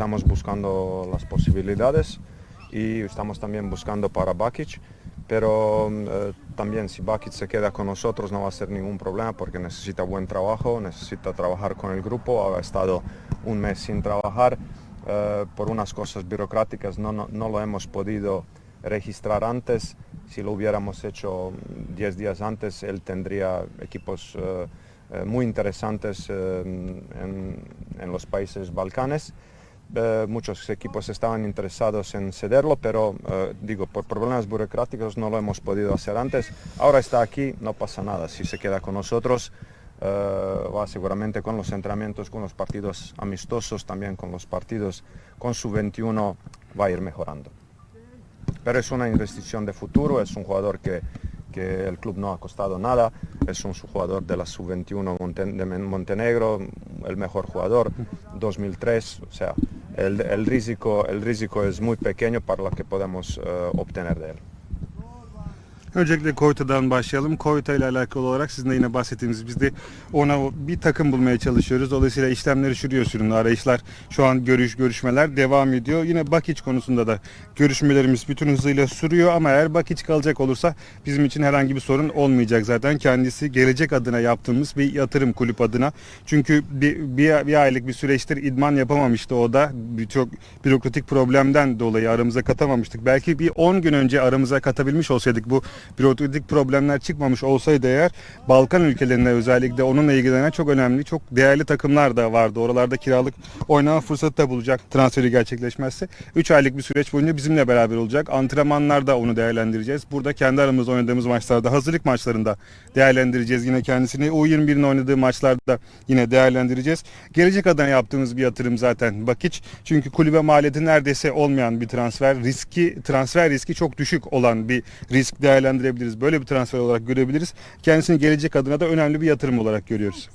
estamos buscando las posibilidades y estamos también buscando para Bakic, pero eh, también si Bakic se queda con nosotros no va a ser ningún problema porque necesita buen trabajo, necesita trabajar con el grupo, ha estado un mes sin trabajar, eh, por unas cosas burocráticas no, no, no lo hemos podido registrar antes, si lo hubiéramos hecho 10 días antes él tendría equipos eh, muy interesantes en, en los países balcanes. Eh, muchos equipos estaban interesados en cederlo, pero eh, digo, por problemas burocráticos no lo hemos podido hacer antes. Ahora está aquí, no pasa nada. Si se queda con nosotros, eh, va seguramente con los entrenamientos, con los partidos amistosos, también con los partidos con su 21, va a ir mejorando. Pero es una investición de futuro, es un jugador que, que el club no ha costado nada, es un jugador de la sub-21 Monten- de Montenegro, el mejor jugador, 2003, o sea, el, el, riesgo, el riesgo es muy pequeño para lo que podemos eh, obtener de él. Öncelikle Koyta'dan başlayalım. Koyta ile alakalı olarak sizin de yine bahsettiğiniz biz de ona bir takım bulmaya çalışıyoruz. Dolayısıyla işlemleri sürüyor sürünün arayışlar. Şu an görüş görüşmeler devam ediyor. Yine Bakic konusunda da görüşmelerimiz bütün hızıyla sürüyor ama eğer Bakic kalacak olursa bizim için herhangi bir sorun olmayacak zaten. Kendisi gelecek adına yaptığımız bir yatırım kulüp adına. Çünkü bir, bir, bir aylık bir süreçtir idman yapamamıştı o da. Birçok bürokratik problemden dolayı aramıza katamamıştık. Belki bir 10 gün önce aramıza katabilmiş olsaydık bu bürokratik problemler çıkmamış olsaydı eğer Balkan ülkelerinde özellikle onunla ilgilenen çok önemli, çok değerli takımlar da vardı. Oralarda kiralık oynama fırsatı da bulacak transferi gerçekleşmezse. 3 aylık bir süreç boyunca bizimle beraber olacak. Antrenmanlarda onu değerlendireceğiz. Burada kendi aramızda oynadığımız maçlarda, hazırlık maçlarında değerlendireceğiz. Yine kendisini U21'in oynadığı maçlarda yine değerlendireceğiz. Gelecek adına yaptığımız bir yatırım zaten Bakic. Çünkü kulübe maliyeti neredeyse olmayan bir transfer. Riski, transfer riski çok düşük olan bir risk değerlendirebiliriz. Böyle bir transfer olarak görebiliriz. Kendisini gelecek adına da önemli bir yatırım olarak görüyoruz.